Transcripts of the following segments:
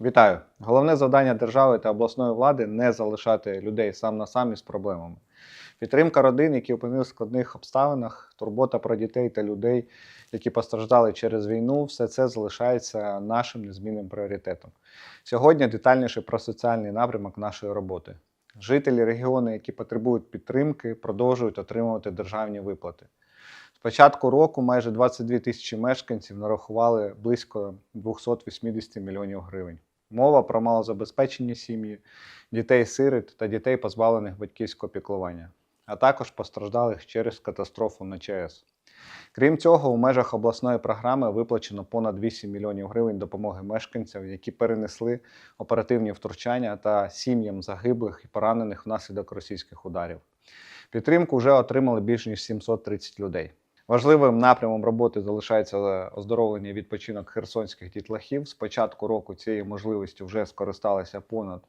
Вітаю! Головне завдання держави та обласної влади не залишати людей сам на сам із проблемами. Підтримка родин, які опинилися в складних обставинах, турбота про дітей та людей, які постраждали через війну, все це залишається нашим незмінним пріоритетом. Сьогодні детальніше про соціальний напрямок нашої роботи. Жителі регіону, які потребують підтримки, продовжують отримувати державні виплати. З початку року майже 22 тисячі мешканців нарахували близько 280 мільйонів гривень. Мова про малозабезпечені сім'ї, дітей-сирит та дітей, позбавлених батьківського піклування, а також постраждалих через катастрофу на ЧАЕС. Крім цього, у межах обласної програми виплачено понад 8 мільйонів гривень допомоги мешканцям, які перенесли оперативні втручання та сім'ям загиблих і поранених внаслідок російських ударів. Підтримку вже отримали більш ніж 730 людей. Важливим напрямом роботи залишається оздоровлення відпочинок херсонських дітлахів. З початку року цією можливістю вже скористалися понад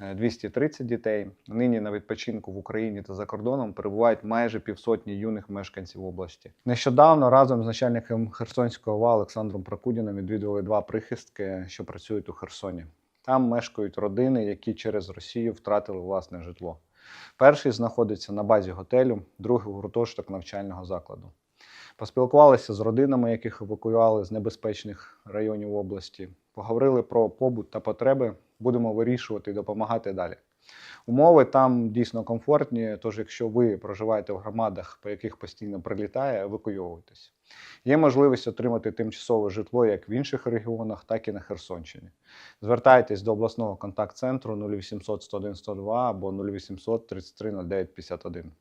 е, 230 дітей. Нині на відпочинку в Україні та за кордоном перебувають майже півсотні юних мешканців області. Нещодавно разом з начальником Херсонського ОВА Олександром Прокудіним відвідували два прихистки, що працюють у Херсоні. Там мешкають родини, які через Росію втратили власне житло. Перший знаходиться на базі готелю, другий гуртожиток навчального закладу. Поспілкувалися з родинами, яких евакуювали з небезпечних районів області. Поговорили про побут та потреби. Будемо вирішувати і допомагати далі. Умови там дійсно комфортні, тож якщо ви проживаєте в громадах, по яких постійно прилітає, евакуйовуйтесь. Є можливість отримати тимчасове житло як в інших регіонах, так і на Херсонщині. Звертайтесь до обласного контакт-центру 0800 101 102 або 0800 33 09 51.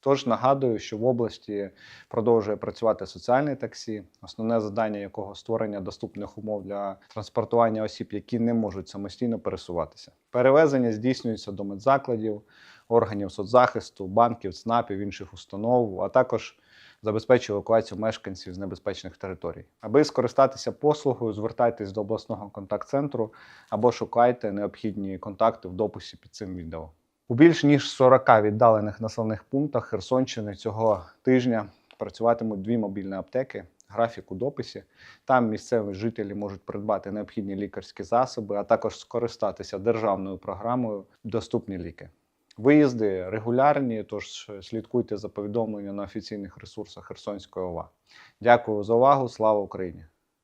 Тож нагадую, що в області продовжує працювати соціальне таксі, основне завдання якого створення доступних умов для транспортування осіб, які не можуть самостійно пересуватися. Перевезення здійснюється до медзакладів, органів соцзахисту, банків, ЦНАПів, інших установ, а також забезпечує евакуацію мешканців з небезпечних територій. Аби скористатися послугою, звертайтесь до обласного контакт-центру або шукайте необхідні контакти в дописі під цим відео. У більш ніж 40 віддалених населених пунктах Херсонщини цього тижня працюватимуть дві мобільні аптеки. Графік у дописі. Там місцеві жителі можуть придбати необхідні лікарські засоби, а також скористатися державною програмою Доступні ліки. Виїзди регулярні, тож слідкуйте за повідомленням на офіційних ресурсах Херсонської ОВА. Дякую за увагу. Слава Україні!